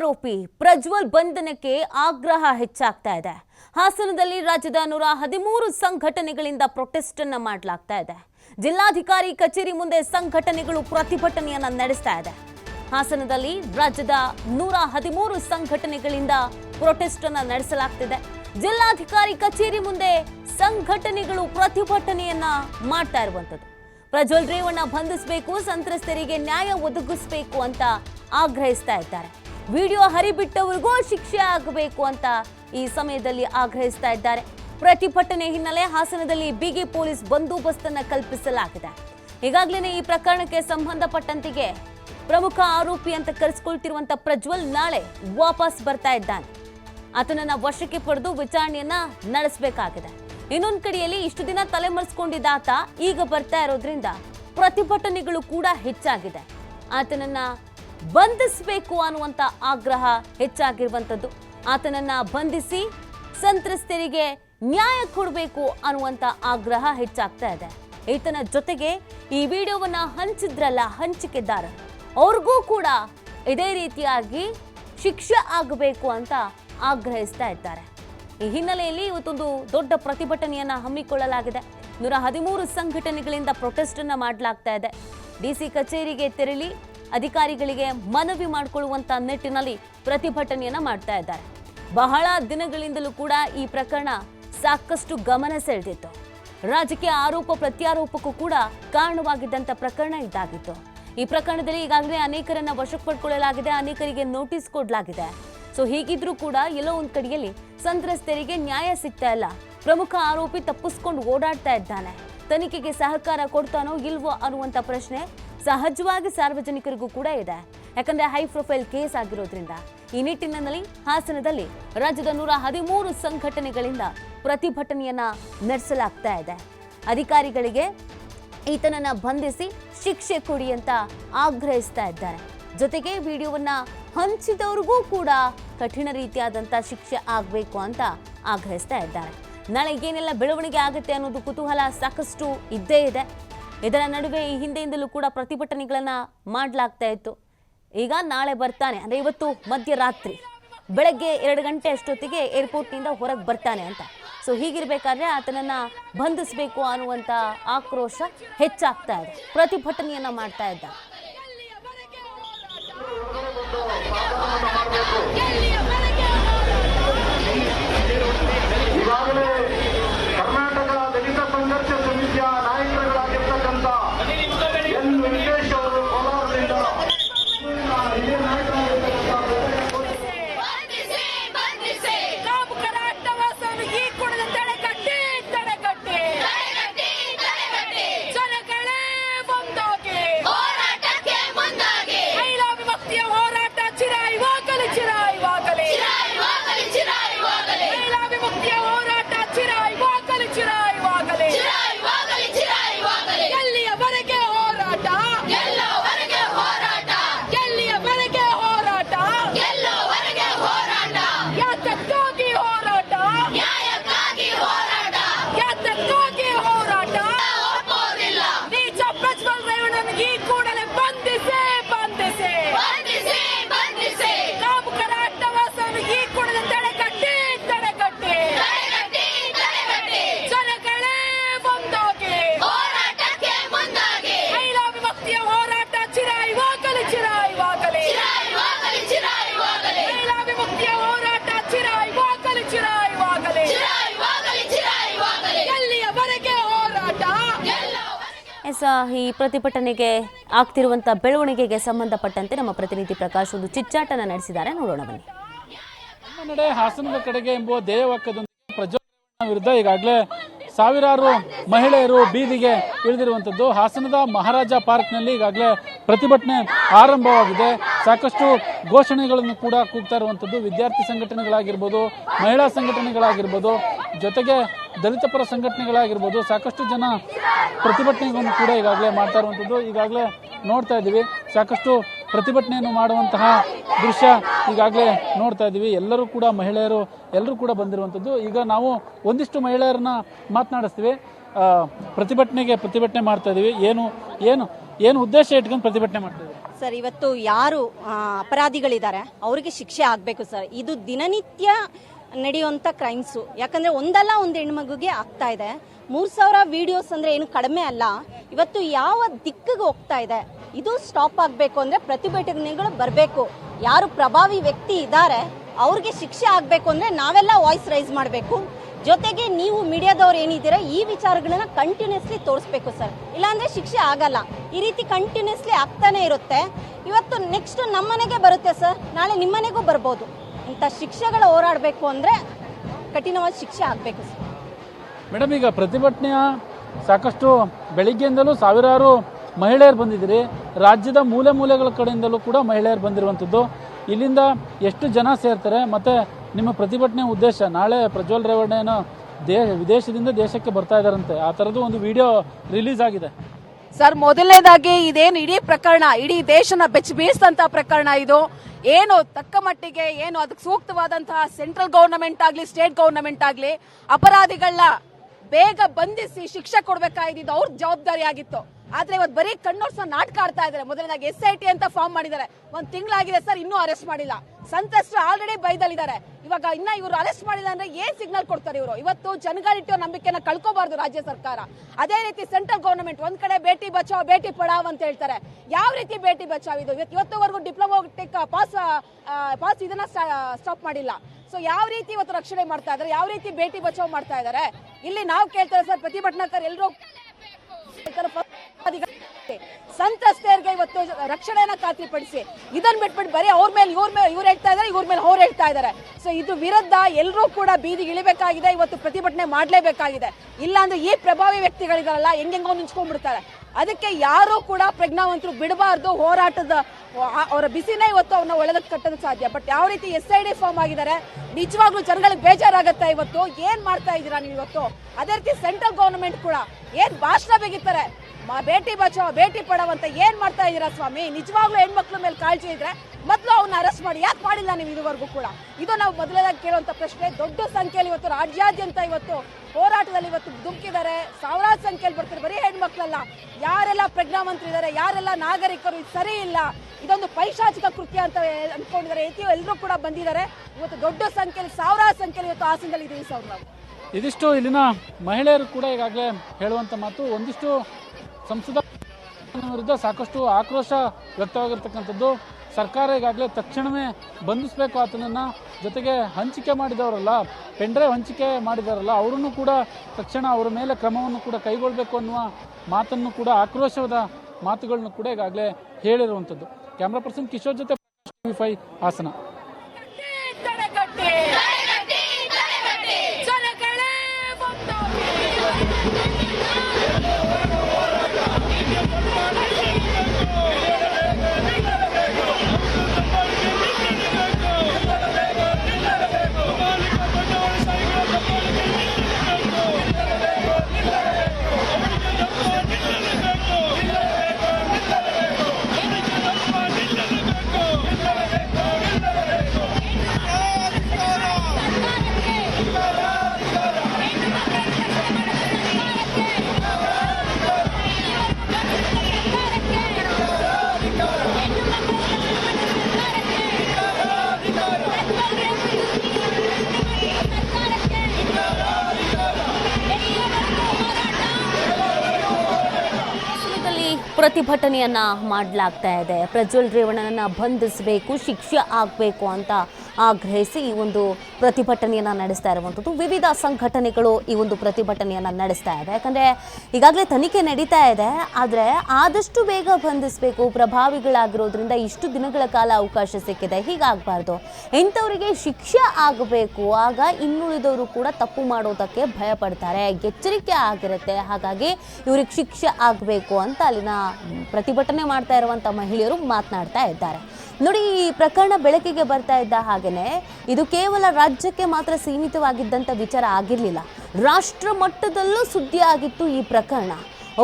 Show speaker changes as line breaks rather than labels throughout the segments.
ಆರೋಪಿ ಪ್ರಜ್ವಲ್ ಬಂಧನಕ್ಕೆ ಆಗ್ರಹ ಹೆಚ್ಚಾಗ್ತಾ ಇದೆ. ಹಾಸನದಲ್ಲಿ ರಾಜ್ಯದ ನೂರ ಹದಿಮೂರು ಸಂಘಟನೆಗಳಿಂದ ಪ್ರೊಟೆಸ್ಟ್ ಅನ್ನ ಮಾಡಲಾಗ್ತಾ ಇದೆ. ಜಿಲ್ಲಾಧಿಕಾರಿ ಕಚೇರಿ ಮುಂದೆ ಸಂಘಟನೆಗಳು ಪ್ರತಿಭಟನೆಯನ್ನ ನಡೆಸ್ತಾ ಇದೆ. ಹಾಸನದಲ್ಲಿ ರಾಜ್ಯದ ನೂರ ಹದಿಮೂರು ಸಂಘಟನೆಗಳಿಂದ ಪ್ರೊಟೆಸ್ಟ್ ಅನ್ನ ನಡೆಸಲಾಗ್ತಿದೆ. ಜಿಲ್ಲಾಧಿಕಾರಿ ಕಚೇರಿ ಮುಂದೆ ಸಂಘಟನೆಗಳು ಪ್ರತಿಭಟನೆಯನ್ನ ಮಾಡ್ತಾ ಇರುವಂತದ್ದು ಪ್ರಜ್ವಲ್ ರೇವಣ್ಣ ಬಂಧಿಸಬೇಕು, ಸಂತ್ರಸ್ತರಿಗೆ ನ್ಯಾಯ ಒದಗಿಸಬೇಕು ಅಂತ ಆಗ್ರಹಿಸ್ತಾ ಇದ್ದಾರೆ. ವಿಡಿಯೋ ಹರಿಬಿಟ್ಟವರಿಗೂ ಶಿಕ್ಷೆ ಆಗಬೇಕು ಅಂತ ಈ ಸಮಯದಲ್ಲಿ ಆಗ್ರಹಿಸ್ತಾ ಇದ್ದಾರೆ. ಪ್ರತಿಭಟನೆ ಹಿನ್ನೆಲೆ ಹಾಸನದಲ್ಲಿ ಬಿಗಿ ಪೊಲೀಸ್ ಬಂದೋಬಸ್ತನ್ನು ಕಲ್ಪಿಸಲಾಗಿದೆ. ಈಗಾಗಲೇ ಈ ಪ್ರಕರಣಕ್ಕೆ ಸಂಬಂಧಪಟ್ಟಂತಿಗೆ ಪ್ರಮುಖ ಆರೋಪಿ ಅಂತ ಕರೆಸಿಕೊಳ್ತಿರುವಂತ ಪ್ರಜ್ವಲ್ ನಾಳೆ ವಾಪಸ್ ಬರ್ತಾ ಇದ್ದಾನೆ. ಆತನನ್ನ ವಶಕ್ಕೆ ಪಡೆದು ವಿಚಾರಣೆಯನ್ನ ನಡೆಸಬೇಕಾಗಿದೆ. ಇನ್ನೊಂದು ಕಡೆಯಲ್ಲಿ ಇಷ್ಟು ದಿನ ತಲೆಮರೆಸ್ಕೊಂಡಿದ್ದ ಆತ ಈಗ ಬರ್ತಾ ಇರೋದ್ರಿಂದ ಪ್ರತಿಭಟನೆಗಳು ಕೂಡ ಹೆಚ್ಚಾಗಿದೆ. ಆತನನ್ನ ಬಂಧಿಸಬೇಕು ಅನ್ನುವಂಥ ಆಗ್ರಹ ಹೆಚ್ಚಾಗಿರುವಂಥದ್ದು ಆತನನ್ನ ಬಂಧಿಸಿ ಸಂತ್ರಸ್ತರಿಗೆ ನ್ಯಾಯ ಕೊಡಬೇಕು ಅನ್ನುವಂಥ ಆಗ್ರಹ ಹೆಚ್ಚಾಗ್ತಾ ಇದೆ. ಈತನ ಜೊತೆಗೆ ಈ ವಿಡಿಯೋವನ್ನ ಹಂಚಿದ್ರಲ್ಲ ಹಂಚಿಕೆದಾರ, ಅವ್ರಿಗೂ ಕೂಡ ಇದೇ ರೀತಿಯಾಗಿ ಶಿಕ್ಷೆ ಆಗಬೇಕು ಅಂತ ಆಗ್ರಹಿಸ್ತಾ ಇದ್ದಾರೆ. ಈ ಹಿನ್ನೆಲೆಯಲ್ಲಿ ಇವತ್ತೊಂದು ದೊಡ್ಡ ಪ್ರತಿಭಟನೆಯನ್ನ ಹಮ್ಮಿಕೊಳ್ಳಲಾಗಿದೆ. ನೂರ ಹದಿಮೂರು ಸಂಘಟನೆಗಳಿಂದ ಪ್ರೊಟೆಸ್ಟ್ ಅನ್ನ ಮಾಡಲಾಗ್ತಾ ಇದೆ. ಡಿಸಿ ಕಚೇರಿಗೆ ತೆರಳಿ ಅಧಿಕಾರಿಗಳಿಗೆ ಮನವಿ ಮಾಡಿಕೊಳ್ಳುವಂತ ನಿಟ್ಟಿನಲ್ಲಿ ಪ್ರತಿಭಟನೆಯನ್ನ ಮಾಡ್ತಾ ಇದ್ದಾರೆ. ಬಹಳ ದಿನಗಳಿಂದಲೂ ಕೂಡ ಈ ಪ್ರಕರಣ ಸಾಕಷ್ಟು ಗಮನ ಸೆಳೆದಿತ್ತು. ರಾಜಕೀಯ ಆರೋಪ ಪ್ರತ್ಯಾರೋಪಕ್ಕೂ ಕೂಡ ಕಾರಣವಾಗಿದ್ದಂಥ ಪ್ರಕರಣ ಇದಾಗಿತ್ತು. ಈ ಪ್ರಕರಣದಲ್ಲಿ ಈಗಾಗಲೇ ಅನೇಕರನ್ನ ವಶಕ್ಕೆ ಪಡ್ಕೊಳ್ಳಲಾಗಿದೆ ಅನೇಕರಿಗೆ ನೋಟಿಸ್ ಕೊಡಲಾಗಿದೆ. ಸೊ ಹೀಗಿದ್ರೂ ಕೂಡ ಎಲ್ಲೋ ಒಂದು ಕಡೆಯಲ್ಲಿ ಸಂತ್ರಸ್ತರಿಗೆ ನ್ಯಾಯ ಸಿಗ್ತಾ ಇಲ್ಲ. ಪ್ರಮುಖ ಆರೋಪಿ ತಪ್ಪಿಸ್ಕೊಂಡು ಓಡಾಡ್ತಾ ಇದ್ದಾನೆ. ತನಿಖೆಗೆ ಸಹಕಾರ ಕೊಡ್ತಾನೋ ಇಲ್ವೋ ಅನ್ನುವಂತ ಪ್ರಶ್ನೆ ಸಹಜವಾಗಿ ಸಾರ್ವಜನಿಕರಿಗೂ ಕೂಡ ಇದೆ. ಯಾಕಂದ್ರೆ ಹೈ ಪ್ರೊಫೈಲ್ ಕೇಸ್ ಆಗಿರೋದ್ರಿಂದ ಈ ನಿಟ್ಟಿನಲ್ಲಿ ಹಾಸನದಲ್ಲಿ ರಾಜ್ಯದ ನೂರ ಹದಿಮೂರು ಸಂಘಟನೆಗಳಿಂದ ಪ್ರತಿಭಟನೆಯನ್ನ ನಡೆಸಲಾಗ್ತಾ ಇದೆ. ಅಧಿಕಾರಿಗಳಿಗೆ ಈತನನ್ನ ಬಂಧಿಸಿ ಶಿಕ್ಷೆ ಕೊಡಿ ಅಂತ ಆಗ್ರಹಿಸ್ತಾ ಇದ್ದಾರೆ. ಜೊತೆಗೆ ವಿಡಿಯೋವನ್ನ ಹಂಚಿದವ್ರಿಗೂ ಕೂಡ ಕಠಿಣ ರೀತಿಯಾದಂಥ ಶಿಕ್ಷೆ ಆಗಬೇಕು ಅಂತ ಆಗ್ರಹಿಸ್ತಾ ಇದ್ದಾರೆ. ನಾಳೆ ಏನೆಲ್ಲ ಬೆಳವಣಿಗೆ ಆಗುತ್ತೆ ಅನ್ನೋದು ಕುತೂಹಲ ಸಾಕಷ್ಟು ಇದ್ದೇ ಇದೆ. ಇದರ ನಡುವೆ ಈ ಹಿಂದೆಯಿಂದಲೂ ಕೂಡ ಪ್ರತಿಭಟನೆಗಳನ್ನು ಮಾಡಲಾಗ್ತಾ ಇತ್ತು. ಈಗ ನಾಳೆ ಬರ್ತಾನೆ, ಅಂದರೆ ಇವತ್ತು ಮಧ್ಯರಾತ್ರಿ. ಬೆಳಗ್ಗೆ ಎರಡು ಗಂಟೆ ಅಷ್ಟೊತ್ತಿಗೆ ಏರ್ಪೋರ್ಟ್ನಿಂದ ಹೊರಗೆ ಬರ್ತಾನೆ ಅಂತ. ಸೊ ಹೀಗಿರಬೇಕಾದ್ರೆ ಆತನನ್ನು ಬಂಧಿಸಬೇಕು ಅನ್ನುವಂಥ ಆಕ್ರೋಶ ಹೆಚ್ಚಾಗ್ತಾ ಇದೆ. ಪ್ರತಿಭಟನೆಯನ್ನು ಮಾಡ್ತಾ ಇದ್ದಾರೆ ಪ್ರತಿಭಟನೆಗೆ ಆಗ್ತಿರುವಂತಹ ಬೆಳವಣಿಗೆಗೆ ಸಂಬಂಧಪಟ್ಟಂತೆ ನಮ್ಮ ಪ್ರತಿನಿಧಿ ಪ್ರಕಾಶ್ ಒಂದು ಚಿಚ್ಚಾಟನ ನಡೆಸಿದ್ದಾರೆ. ನೋಡೋಣ ಬನ್ನಿ.
ನಡೆ ಹಾಸನದ ಕಡೆಗೆ ಎಂಬುವ ಧ್ಯೇಯವಾಕ್ಯದೊಂದಿಗೆ ಪ್ರಜಾ ವಿರುದ್ಧ ಈಗಾಗಲೇ ಸಾವಿರಾರು ಮಹಿಳೆಯರು ಬೀದಿಗೆ ಇಳಿದಿರುವಂಥದ್ದು ಹಾಸನದ ಮಹಾರಾಜ ಪಾರ್ಕ್ನಲ್ಲಿ ಈಗಾಗಲೇ ಪ್ರತಿಭಟನೆ ಆರಂಭವಾಗಿದೆ. ಸಾಕಷ್ಟು ಘೋಷಣೆಗಳನ್ನು ಕೂಡ ಕೂಗ್ತಾ ಇರುವಂಥದ್ದು ವಿದ್ಯಾರ್ಥಿ ಸಂಘಟನೆಗಳಾಗಿರ್ಬೋದು, ಮಹಿಳಾ ಸಂಘಟನೆಗಳಾಗಿರ್ಬೋದು, ಜೊತೆಗೆ ದಲಿತ ಪರ ಸಂಘಟನೆಗಳಾಗಿರ್ಬೋದು, ಸಾಕಷ್ಟು ಜನ ಪ್ರತಿಭಟನೆಗಳನ್ನು ಕೂಡ ಈಗಾಗಲೇ ಮಾಡ್ತಾ ಇರುವಂಥದ್ದು. ಈಗಾಗಲೇ ನೋಡ್ತಾ ಇದ್ದೀವಿ, ಸಾಕಷ್ಟು ಪ್ರತಿಭಟನೆಯನ್ನು ಮಾಡುವಂತಹ ದೃಶ್ಯ ಈಗಾಗಲೇ ನೋಡ್ತಾ ಇದ್ದೀವಿ. ಎಲ್ಲರೂ ಕೂಡ ಮಹಿಳೆಯರು, ಎಲ್ಲರೂ ಕೂಡ ಬಂದಿರುವಂಥದ್ದು. ಈಗ ನಾವು ಒಂದಿಷ್ಟು ಮಹಿಳೆಯರನ್ನ ಮಾತನಾಡಿಸ್ತೀವಿ. ಪ್ರತಿಭಟನೆಗೆ ಪ್ರತಿಭಟನೆ ಮಾಡ್ತಾ ಇದ್ದೀವಿ. ಏನು ಏನು ಏನು ಉದ್ದೇಶ ಇಟ್ಕೊಂಡು ಪ್ರತಿಭಟನೆ ಮಾಡ್ತಾ ಇದ್ದೀವಿ?
ಸರ್, ಇವತ್ತು ಯಾರು ಅಪರಾಧಿಗಳಿದ್ದಾರೆ, ಅವರಿಗೆ ಶಿಕ್ಷೆ ಆಗಬೇಕು ಸರ್. ಇದು ದಿನನಿತ್ಯ ನಡೆಯುವಂಥ ಕ್ರೈಮ್ಸು ಯಾಕಂದರೆ ಒಂದಲ್ಲ ಒಂದು ಹೆಣ್ಮಗುಗೆ ಆಗ್ತಾ ಇದೆ. ಮೂರು ಸಾವಿರ ವೀಡಿಯೋಸ್ ಅಂದರೆ ಏನು ಕಡಿಮೆ ಅಲ್ಲ. ಇವತ್ತು ಯಾವ ದಿಕ್ಕಿಗೆ ಹೋಗ್ತಾ ಇದೆ? ಇದು ಸ್ಟಾಪ್ ಆಗಬೇಕು ಅಂದರೆ ಪ್ರತಿಭಟನೆಗಳು ಬರಬೇಕು. ಯಾರು ಪ್ರಭಾವಿ ವ್ಯಕ್ತಿ ಇದ್ದಾರೆ, ಅವ್ರಿಗೆ ಶಿಕ್ಷೆ ಆಗಬೇಕು ಅಂದರೆ ನಾವೆಲ್ಲ ವಾಯ್ಸ್ ರೈಸ್ ಮಾಡಬೇಕು. ಜೊತೆಗೆ ನೀವು ಮೀಡಿಯಾದವ್ರು ಏನಿದ್ದೀರಾ, ಈ ವಿಚಾರಗಳನ್ನ ಕಂಟಿನ್ಯೂಸ್ಲಿ ತೋರಿಸ್ಬೇಕು ಸರ್. ಇಲ್ಲಾಂದರೆ ಶಿಕ್ಷೆ ಆಗಲ್ಲ. ಈ ರೀತಿ ಕಂಟಿನ್ಯೂಸ್ಲಿ ಆಗ್ತಾನೆ ಇರುತ್ತೆ. ಇವತ್ತು ನೆಕ್ಸ್ಟ್ ನಮ್ಮನೆಗೆ ಬರುತ್ತೆ ಸರ್. ನಾಳೆ ನಿಮ್ಮನೆಗೂ ಬರ್ಬೋದು. ಇಂಥ ಶಿಕ್ಷೆಗಳು ಹೋರಾಡಬೇಕು ಅಂದ್ರೆ ಕಠಿಣವಾದ ಶಿಕ್ಷೆ ಆಗಬೇಕು
ಮೇಡಮ್, ಈಗ ಪ್ರತಿಭಟನೆಯ ಸಾಕಷ್ಟು ಬೆಳಿಗ್ಗೆಯಿಂದಲೂ ಸಾವಿರಾರು ಮಹಿಳೆಯರು ಬಂದಿದ್ದೀರಿ. ರಾಜ್ಯದ ಮೂಲೆ ಮೂಲೆಗಳ ಕಡೆಯಿಂದಲೂ ಕೂಡ ಮಹಿಳೆಯರು ಬಂದಿರುವಂಥದ್ದು. ಇಲ್ಲಿಂದ ಎಷ್ಟು ಜನ ಸೇರ್ತಾರೆ? ಮತ್ತೆ ನಿಮ್ಮ ಪ್ರತಿಭಟನೆ ಉದ್ದೇಶ, ನಾಳೆ ಪ್ರಜ್ವಲ್ ರೇವಣ್ಣ ಏನೋ ದೇಶ ವಿದೇಶದಿಂದ ದೇಶಕ್ಕೆ ಬರ್ತಾ ಇದ್ದಾರಂತೆ. ಆ ಥರದ್ದು ಒಂದು ವಿಡಿಯೋ ರಿಲೀಸ್ ಆಗಿದೆ.
ಸರ್, ಮೊದಲನೇದಾಗಿ ಇದೇನು ಇಡೀ ಪ್ರಕರಣ, ಇಡೀ ದೇಶನ ಬೆಚ್ಚ ಬೀಳಿಸಿದಂತಹ ಪ್ರಕರಣ ಇದು. ಏನು ತಕ್ಕ ಮಟ್ಟಿಗೆ, ಏನು ಅದಕ್ಕೆ ಸೂಕ್ತವಾದಂತಹ ಸೆಂಟ್ರಲ್ ಗೌರ್ನಮೆಂಟ್ ಆಗಲಿ ಸ್ಟೇಟ್ ಗೌರ್ನಮೆಂಟ್ ಆಗಲಿ ಅಪರಾಧಿಗಳನ್ನ ಬೇಗ ಬಂಧಿಸಿ ಶಿಕ್ಷೆ ಕೊಡ್ಬೇಕಾಗಿದ್ದು ಅವ್ರ ಜವಾಬ್ದಾರಿ ಆಗಿತ್ತು ಆದ್ರೆ ಇವತ್ತು ಬರೀ ಕಣ್ಣೋರ್ಸ ನಾಟಕ ಆಡ್ತಾ ಇದ್ದಾರೆ ಮೊದಲನೇದಾಗಿ ಎಸ್ ಐ ಟಿ ಅಂತ ಫಾರ್ಮ್ ಮಾಡಿದ್ದಾರೆ. ಒಂದ್ ತಿಂಗಳಾಗಿದೆ ಸರ್, ಇನ್ನೂ ಅರೆಸ್ಟ್ ಮಾಡಿಲ್ಲ. ಸಂತ್ರಸ್ತರು ಆಲ್ರೆಡಿ ಬೈದಲ್ಲಿದ್ದಾರೆ. ಇವಾಗ ಇನ್ನ ಇವರು ಅರೆಸ್ಟ್ ಮಾಡಿಲ್ಲ ಅಂದ್ರೆ ಏನ್ ಸಿಗ್ನಲ್ ಕೊಡ್ತಾರೆ ಇವರು? ಇವತ್ತು ಜನಗಳಿಟ್ಟು ನಂಬಿಕೆನ ಕಳ್ಕೋಬಾರ್ದು ರಾಜ್ಯ ಸರ್ಕಾರ. ಅದೇ ರೀತಿ ಸೆಂಟ್ರಲ್ ಗವರ್ನಮೆಂಟ್ ಒಂದ್ ಕಡೆ ಬೇಟಿ ಬಚಾವ್, ಬೇಟಿ ಪಡಾವ್ ಅಂತ ಹೇಳ್ತಾರೆ. ಯಾವ ರೀತಿ ಬೇಟಿ ಬಚಾವ್ ಇದು? ಇವತ್ತು- ಇವತ್ತುವರೆಗೂ ಡಿಪ್ಲೊಮಾಟಿಕ್ ಪಾಸ್ ಪಾಸ್ ಇದನ್ನ ಸ್ಟಾಪ್ ಮಾಡಿಲ್ಲ. ಸೊ ಯಾವ ರೀತಿ ಇವತ್ತು ರಕ್ಷಣೆ ಮಾಡ್ತಾ ಇದ್ದಾರೆ ಯಾವ ರೀತಿ ಬೇಟಿ ಬಚಾವ್ ಮಾಡ್ತಾ ಇದ್ದಾರೆ ಇಲ್ಲಿ ನಾವು ಕೇಳ್ತಾರೆ ಸರ್, ಪ್ರತಿಭಟನಾಕಾರ ಎಲ್ಲರೂ ಸಂತ್ರಸ್ತೆಯರಿಗೆ ಇವತ್ತು ರಕ್ಷಣೆಯನ್ನ ಖಾತ್ರಿಪಡಿಸಿ ಇದನ್ನ ಬಿಟ್ಬಿಟ್ಟು ಬರೀ ಅವ್ರ ಮೇಲೆ ಇವ್ರ ಮೇಲೆ ಇವ್ರು ಹೇಳ್ತಾ ಇದಾರೆ, ಇವ್ರ ಮೇಲೆ ಅವ್ರು ಹೇಳ್ತಾ ಇದ್ದಾರೆ ಸೊ ಇದು ವಿರುದ್ಧ ಎಲ್ಲರೂ ಕೂಡ ಬೀದಿಗೆ ಇಳಿಬೇಕಾಗಿದೆ, ಇವತ್ತು ಪ್ರತಿಭಟನೆ ಮಾಡಲೇಬೇಕಾಗಿದೆ. ಇಲ್ಲಾಂದ್ರೆ ಈ ಪ್ರಭಾವಿ ವ್ಯಕ್ತಿಗಳಿದಾರಲ್ಲ, ಹೆಂಗೆಂಗೋ ನಿಂಚ್ಕೊಂಡ್ಬಿಡ್ತಾರೆ ಅದಕ್ಕೆ ಯಾರು ಕೂಡ ಪ್ರಜ್ಞಾವಂತರು ಬಿಡಬಾರ್ದು, ಹೋರಾಟದ ಅವರ ಬಿಸಿನೇ ಇವತ್ತು ಅವ್ರನ್ನ ಒಳ್ಳೆದಕ್ಕೆ ಕಟ್ಟಲು ಸಾಧ್ಯ. ಬಟ್ ಯಾವ ರೀತಿ ಎಸ್ ಐ ಡಿ ಫಾರ್ಮ್ ಆಗಿದ್ದಾರೆ, ನಿಜವಾಗ್ಲೂ ಜನಗಳಿಗೆ ಬೇಜಾರಾಗತ್ತೆ ಇವತ್ತು. ಏನ್ ಮಾಡ್ತಾ ಇದ್ದೀರಾ ನೀವು ಇವತ್ತು? ಅದೇ ರೀತಿ ಸೆಂಟ್ರಲ್ ಗೌರ್ಮೆಂಟ್ ಕೂಡ ಏನ್ ಭಾಷಣ ಬೇಗಿತ್ತಾರೆ ಬೇಟಿ ಬಚಾವ್, ಬೇಟಿ ಪಡಾವ್ ಅಂತ ಏನ್ ಮಾಡ್ತಾ ಇದ್ದೀರಾ ಸ್ವಾಮಿ? ನಿಜವಾಗ್ಲೂ ಹೆಣ್ಮಕ್ಳ ಮೇಲೆ ಕಾಳಜಿ ಇದ್ರೆ ಮೊದಲು ಅವನ್ನ ಅರೆಸ್ಟ್ ಮಾಡಿ. ಯಾಕೆ ಮಾಡಿಲ್ಲ ನೀವು ಇದುವರೆಗೂ ಕೂಡ? ಇದು ನಾವು ಮೊದಲನೇದಾಗಿ ಕೇಳುವಂತ ಪ್ರಶ್ನೆ. ದೊಡ್ಡ ಸಂಖ್ಯೆಯಲ್ಲಿ ಇವತ್ತು ರಾಜ್ಯಾದ್ಯಂತ ಇವತ್ತು ಹೋರಾಟದಲ್ಲಿ ಇವತ್ತು ದುಮ್ಕಿದ್ದಾರೆ. ಸಾವಿರಾರು ಸಂಖ್ಯೆಯಲ್ಲಿ ಬರ್ತಾರೆ. ಬರೀ ಹೆಣ್ಮಕ್ಳಲ್ಲ. ಯಾರೆಲ್ಲ ಪ್ರಜ್ಞಾವಂತರಿದ್ದಾರೆ, ಯಾರೆಲ್ಲ ನಾಗರಿಕರು ಇದು ಸರಿ ಇಲ್ಲ, ಇದೊಂದು ಪೈಶಾಚಿಕ ಕೃತ್ಯ ಅಂತ ಅಂದ್ಕೊಂಡಿದ್ದಾರೆ. ಎತಿ ಎಲ್ಲರೂ ಕೂಡ ಬಂದಿದ್ದಾರೆ. ಇವತ್ತು ದೊಡ್ಡ ಸಂಖ್ಯೆಯಲ್ಲಿ, ಸಾವಿರಾರು ಸಂಖ್ಯೆಯಲ್ಲಿ ಇವತ್ತು ಹಾಸನದಲ್ಲಿ ಇದೀವಿ ಸರ್ ನಾವು.
ಇದಿಷ್ಟು ಇಲ್ಲಿನ ಮಹಿಳೆಯರು ಕೂಡ ಈಗಾಗಲೇ ಹೇಳುವಂಥ ಮಾತು. ಒಂದಿಷ್ಟು ಸಂಸದ ವಿರುದ್ಧ ಸಾಕಷ್ಟು ಆಕ್ರೋಶ ವ್ಯಕ್ತವಾಗಿರ್ತಕ್ಕಂಥದ್ದು. ಸರ್ಕಾರ ಈಗಾಗಲೇ ತಕ್ಷಣವೇ ಬಂಧಿಸಬೇಕು ಆತನನ್ನು. ಜೊತೆಗೆ ಹಂಚಿಕೆ ಮಾಡಿದವರಲ್ಲ, ಪೆಂಡ್ರೈವ್ ಹಂಚಿಕೆ ಮಾಡಿದವರಲ್ಲ, ಅವರನ್ನು ಕೂಡ ತಕ್ಷಣ ಅವರ ಮೇಲೆ ಕ್ರಮವನ್ನು ಕೂಡ ಕೈಗೊಳ್ಳಬೇಕು ಅನ್ನುವ ಮಾತನ್ನು ಕೂಡ, ಆಕ್ರೋಶದ ಮಾತುಗಳನ್ನು ಕೂಡ ಈಗಾಗಲೇ ಹೇಳಿರುವಂಥದ್ದು. ಕ್ಯಾಮ್ರಾ ಪರ್ಸನ್ ಕಿಶೋರ್ ಜೊತೆ ಫೈ ಹಾಸನ.
ಪ್ರತಿಭಟನೆಯನ್ನ ಮಾಡಲಾಗ್ತಾ ಇದೆ. ಪ್ರಜ್ವಲ್ ರೇವಣ್ಣನನ್ನ ಬಂಧಿಸಬೇಕು ಶಿಕ್ಷೆ ಆಗಬೇಕು ಅಂತ ಆಗ್ರಹಿಸಿ ಈ ಒಂದು ಪ್ರತಿಭಟನೆಯನ್ನು ನಡೆಸ್ತಾ ಇರುವಂಥದ್ದು. ವಿವಿಧ ಸಂಘಟನೆಗಳು ಈ ಒಂದು ಪ್ರತಿಭಟನೆಯನ್ನು ನಡೆಸ್ತಾ ಇದೆ. ಯಾಕಂದರೆ ಈಗಾಗಲೇ ತನಿಖೆ ನಡೀತಾ ಇದೆ. ಆದರೆ ಆದಷ್ಟು ಬೇಗ ಬಂಧಿಸಬೇಕು, ಪ್ರಭಾವಿಗಳಾಗಿರೋದ್ರಿಂದ ಇಷ್ಟು ದಿನಗಳ ಕಾಲ ಅವಕಾಶ ಸಿಕ್ಕಿದೆ. ಹೀಗಾಗಬಾರ್ದು. ಇಂಥವರಿಗೆ ಶಿಕ್ಷೆ ಆಗಬೇಕು. ಆಗ ಇನ್ನುಳಿದವರು ಕೂಡ ತಪ್ಪು ಮಾಡೋದಕ್ಕೆ ಭಯಪಡ್ತಾರೆ. ಎಚ್ಚರಿಕೆ ಆಗಿರುತ್ತೆ. ಹಾಗಾಗಿ ಇವ್ರಿಗೆ ಶಿಕ್ಷೆ ಆಗಬೇಕು ಅಂತ ಅಲ್ಲಿನ ಪ್ರತಿಭಟನೆ ಮಾಡ್ತಾ ಇರುವಂಥ ಮಹಿಳೆಯರು ಮಾತನಾಡ್ತಾ ಇದ್ದಾರೆ. ನೋಡಿ, ಈ ಪ್ರಕರಣ ಬೆಳಕಿಗೆ ಬರ್ತಾ ಇದ್ದ ಹಾಗೇನೆ, ಇದು ಕೇವಲ ರಾಜ್ಯಕ್ಕೆ ಮಾತ್ರ ಸೀಮಿತವಾಗಿದ್ದಂಥ ವಿಚಾರ ಆಗಿರಲಿಲ್ಲ. ರಾಷ್ಟ್ರ ಮಟ್ಟದಲ್ಲೂ ಸುದ್ದಿ ಆಗಿತ್ತು ಈ ಪ್ರಕರಣ.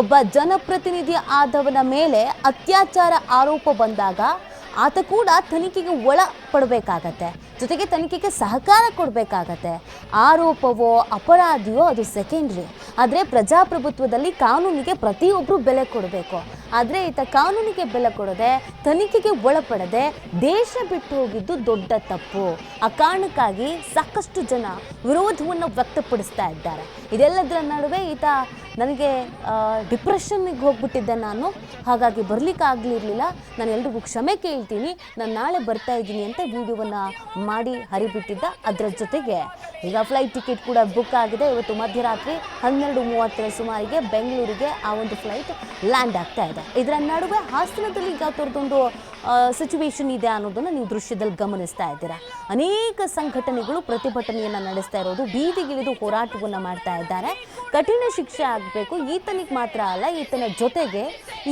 ಒಬ್ಬ ಜನಪ್ರತಿನಿಧಿ ಆದವನ ಮೇಲೆ ಅತ್ಯಾಚಾರ ಆರೋಪ ಬಂದಾಗ ಆತ ಕೂಡ ತನಿಖೆಗೆ ಒಳಪಡಬೇಕಾಗತ್ತೆ ಜೊತೆಗೆ ತನಿಖೆಗೆ ಸಹಕಾರ ಕೊಡಬೇಕಾಗತ್ತೆ. ಆರೋಪವೋ, ಅಪರಾಧಿಯೋ ಅದು ಸೆಕೆಂಡ್ರಿ ಆದರೆ ಪ್ರಜಾಪ್ರಭುತ್ವದಲ್ಲಿ ಕಾನೂನಿಗೆ ಪ್ರತಿಯೊಬ್ಬರು ಬೆಲೆ ಕೊಡಬೇಕು. ಆದರೆ ಈತ ಕಾನೂನಿಗೆ ಬೆಲೆ ಕೊಡದೆ, ತನಿಖೆಗೆ ಒಳಪಡದೆ ದೇಶ ಬಿಟ್ಟು ಹೋಗಿದ್ದು ದೊಡ್ಡ ತಪ್ಪು. ಆ ಕಾರಣಕ್ಕಾಗಿ ಸಾಕಷ್ಟು ಜನ ವಿರೋಧವನ್ನು ವ್ಯಕ್ತಪಡಿಸ್ತಾ ಇದ್ದಾರೆ. ಇದೆಲ್ಲದರ ನಡುವೆ ಈತ ನನಗೆ ಡಿಪ್ರೆಷನ್ನಿಗೆ ಹೋಗ್ಬಿಟ್ಟಿದ್ದೆ ನಾನು. ಹಾಗಾಗಿ ಬರ್ಲಿಕ್ಕೆ ಆಗಲಿರ್ಲಿಲ್ಲ. ನಾನು ಎಲ್ರಿಗೂ ಕ್ಷಮೆ ಕೇಳ್ತೀನಿ. ನಾನು ನಾಳೆ ಬರ್ತಾ ಇದ್ದೀನಿ ಅಂತ ವಿಡಿಯೋವನ್ನು ಮಾಡಿ ಹರಿಬಿಟ್ಟಿದ್ದ. ಅದರ ಜೊತೆಗೆ ಈಗ ಫ್ಲೈಟ್ ಟಿಕೆಟ್ ಕೂಡ ಬುಕ್ ಆಗಿದೆ. ಇವತ್ತು ಮಧ್ಯರಾತ್ರಿ ಹನ್ನೆರಡು ಮೂವತ್ತರ ಸುಮಾರಿಗೆ ಬೆಂಗಳೂರಿಗೆ ಆ ಒಂದು ಫ್ಲೈಟ್ ಲ್ಯಾಂಡ್ ಆಗ್ತಾ ಇದೆ. ಇದರ ನಡುವೆ ಹಾಸನದಲ್ಲಿ ಈಗ ಅವ್ರದ್ದೊಂದು ಸಿಚುವೇಶನ್ ಇದೆ ಅನ್ನೋದನ್ನು ನೀವು ದೃಶ್ಯದಲ್ಲಿ ಗಮನಿಸ್ತಾ ಇದ್ದೀರಾ? ಅನೇಕ ಸಂಘಟನೆಗಳು ಪ್ರತಿಭಟನೆಯನ್ನು ನಡೆಸ್ತಾ ಇರೋದು, ಬೀದಿಗಿಳಿದು ಹೋರಾಟವನ್ನು ಮಾಡ್ತಾ ಇದ್ದಾರೆ. ಕಠಿಣ ಶಿಕ್ಷೆ ಆಗಬೇಕು, ಈತನಿಗೆ ಮಾತ್ರ ಅಲ್ಲ, ಈತನ ಜೊತೆಗೆ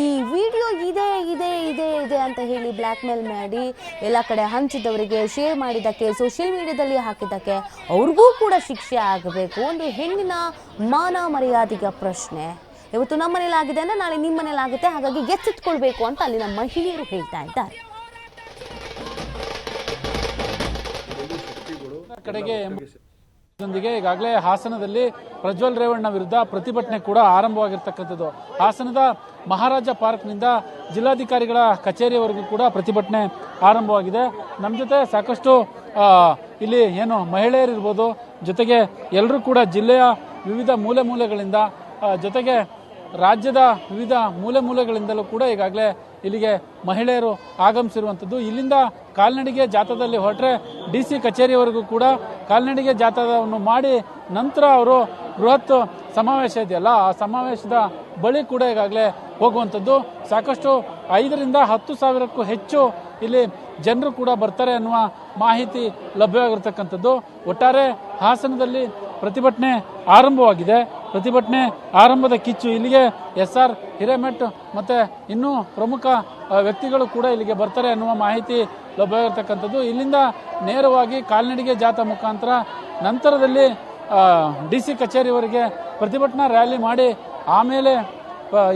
ಈ ವಿಡಿಯೋ ಇದೆ ಇದೆ ಇದೆ ಇದೆ ಅಂತ ಹೇಳಿ ಬ್ಲ್ಯಾಕ್ ಮೇಲ್ ಮಾಡಿ, ಎಲ್ಲ ಕಡೆ ಹಂಚಿದವರಿಗೆ ಶೇರ್ ಮಾಡಿದ್ದಕ್ಕೆ ಸೋಷಿಯಲ್ ಮೀಡಿಯಾದಲ್ಲಿ ಹಾಕಿದ್ದಕ್ಕೆ ಅವ್ರಿಗೂ ಕೂಡ ಶಿಕ್ಷೆ ಆಗಬೇಕು. ಒಂದು ಹೆಣ್ಣಿನ ಮಾನ ಮರ್ಯಾದೆಯ ಪ್ರಶ್ನೆ. ಇವತ್ತು ನಮ್ಮ ಮನೇಲಿ ಆಗಿದೆ ಅಂದ್ರೆ ನಾಳೆ ನಿಮ್ಮ ಮನೇಲಿ ಆಗುತ್ತೆ ಹಾಗಾಗಿ ಎಚ್ಚೆತ್ಕೊಳ್ಬೇಕು ಅಂತ ಅಲ್ಲಿನ ಮಹಿಳೆಯರು ಹೇಳ್ತಾ ಇದ್ದಾರೆ.
ಕಡೆಗೆ ಜೊಂದಿಗೆ ಈಗಾಗಲೇ ಹಾಸನದಲ್ಲಿ ಪ್ರಜ್ವಲ್ ರೇವಣ್ಣ ವಿರುದ್ಧ ಪ್ರತಿಭಟನೆ ಕೂಡ ಆರಂಭವಾಗಿರ್ತಕ್ಕಂಥದ್ದು. ಹಾಸನದ ಮಹಾರಾಜ ಪಾರ್ಕ್ನಿಂದ ಜಿಲ್ಲಾಧಿಕಾರಿಗಳ ಕಚೇರಿಯವರೆಗೂ ಕೂಡ ಪ್ರತಿಭಟನೆ ಆರಂಭವಾಗಿದೆ. ನಮ್ಮ ಜೊತೆ ಸಾಕಷ್ಟು ಇಲ್ಲಿ ಏನು ಮಹಿಳೆಯರಿರ್ಬೋದು ಜೊತೆಗೆ ಎಲ್ಲರೂ ಕೂಡ ಜಿಲ್ಲೆಯ ವಿವಿಧ ಮೂಲೆ ಮೂಲೆಗಳಿಂದ ಜೊತೆಗೆ ರಾಜ್ಯದ ವಿವಿಧ ಮೂಲೆ ಮೂಲೆಗಳಿಂದಲೂ ಕೂಡ ಈಗಾಗಲೇ ಇಲ್ಲಿಗೆ ಮಹಿಳೆಯರು ಆಗಮಿಸಿರುವಂಥದ್ದು. ಇಲ್ಲಿಂದ ಕಾಲ್ನಡಿಗೆ ಜಾಥಾದಲ್ಲಿ ಹೊರಟ್ರೆ ಡಿ ಸಿ ಕಚೇರಿವರೆಗೂ ಕೂಡ ಕಾಲ್ನಡಿಗೆ ಜಾಥಾವನ್ನು ಮಾಡಿ ನಂತರ ಅವರು ಬೃಹತ್ ಸಮಾವೇಶ ಇದೆಯಲ್ಲ ಆ ಸಮಾವೇಶದ ಬಳಿ ಕೂಡ ಈಗಾಗಲೇ ಹೋಗುವಂಥದ್ದು. ಸಾಕಷ್ಟು ಐದರಿಂದ ಹತ್ತು ಸಾವಿರಕ್ಕೂ ಹೆಚ್ಚು ಇಲ್ಲಿ ಜನರು ಕೂಡ ಬರ್ತಾರೆ ಅನ್ನುವ ಮಾಹಿತಿ ಲಭ್ಯವಾಗಿರ್ತಕ್ಕಂಥದ್ದು. ಒಟ್ಟಾರೆ ಹಾಸನದಲ್ಲಿ ಪ್ರತಿಭಟನೆ ಆರಂಭವಾಗಿದೆ. ಪ್ರತಿಭಟನೆ ಆರಂಭದ ಕಿಚ್ಚು. ಇಲ್ಲಿಗೆ ಎಸ್ ಆರ್ ಹಿರೇಮೆಟ್ ಮತ್ತೆ ಇನ್ನೂ ಪ್ರಮುಖ ವ್ಯಕ್ತಿಗಳು ಕೂಡ ಇಲ್ಲಿಗೆ ಬರ್ತಾರೆ ಅನ್ನುವ ಮಾಹಿತಿ ಲಭ್ಯವಿರ್ತಕ್ಕಂಥದ್ದು ಇಲ್ಲಿಂದ ನೇರವಾಗಿ ಕಾಲ್ನಡಿಗೆ ಜಾಥಾ ಮುಖಾಂತರ ನಂತರದಲ್ಲಿ ಡಿ ಸಿ ಕಚೇರಿವರೆಗೆ ಪ್ರತಿಭಟನಾ ರ್ಯಾಲಿ ಮಾಡಿ ಆಮೇಲೆ